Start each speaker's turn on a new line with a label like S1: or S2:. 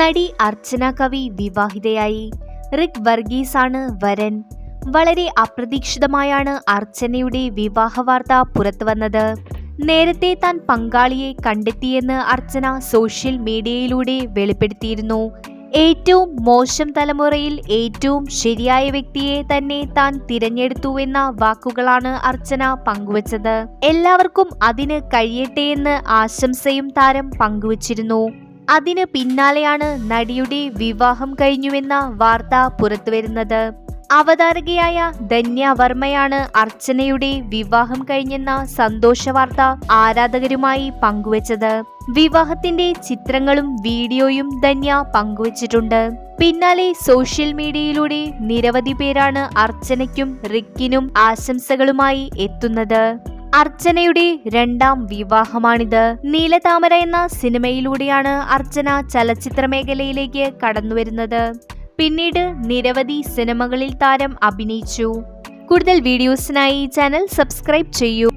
S1: നടി അർച്ചന കവി വിവാഹിതയായി. റിക് വർഗീസാണ് വരൻ. വളരെ അപ്രതീക്ഷിതമായാണ് അർച്ചനയുടെ വിവാഹ വാർത്ത പുറത്തുവന്നത്. നേരത്തെ താൻ പങ്കാളിയെ കണ്ടെത്തിയെന്ന് അർച്ചന സോഷ്യൽ മീഡിയയിലൂടെ വെളിപ്പെടുത്തിയിരുന്നു. ഏറ്റവും മോശം തലമുറയിൽ ഏറ്റവും ശരിയായ വ്യക്തിയെ തന്നെ താൻ തിരഞ്ഞെടുത്തുവെന്ന വാക്കുകളാണ് അർച്ചന പങ്കുവച്ചത്. എല്ലാവർക്കും അതിന് കഴിയട്ടെ എന്ന് ആശംസയും താരം പങ്കുവച്ചിരുന്നു. അതിന് പിന്നാലെയാണ് നടിയുടെ വിവാഹം കഴിഞ്ഞുവെന്ന വാർത്ത പുറത്തുവരുന്നത്. അവതാരകയായ ധന്യ വർമ്മയാണ് അർച്ചനയുടെ വിവാഹം കഴിഞ്ഞെന്ന സന്തോഷ വാർത്ത ആരാധകരുമായി പങ്കുവച്ചത്. വിവാഹത്തിന്റെ ചിത്രങ്ങളും വീഡിയോയും ധന്യ പങ്കുവച്ചിട്ടുണ്ട്. പിന്നാലെ സോഷ്യൽ മീഡിയയിലൂടെ നിരവധി പേരാണ് അർച്ചനയ്ക്കും റിക്കിനും ആശംസകളുമായി എത്തുന്നത്. അർച്ചനയുടെ രണ്ടാം വിവാഹമാണിത്. നീലതാമര എന്ന സിനിമയിലൂടെയാണ് അർച്ചന ചലച്ചിത്ര മേഖലയിലേക്ക് കടന്നുവരുന്നത്. പിന്നീട് നിരവധി സിനിമകളിൽ താരം അഭിനയിച്ചു. കൂടുതൽ വീഡിയോസിനായി ചാനൽ സബ്സ്ക്രൈബ് ചെയ്യൂ.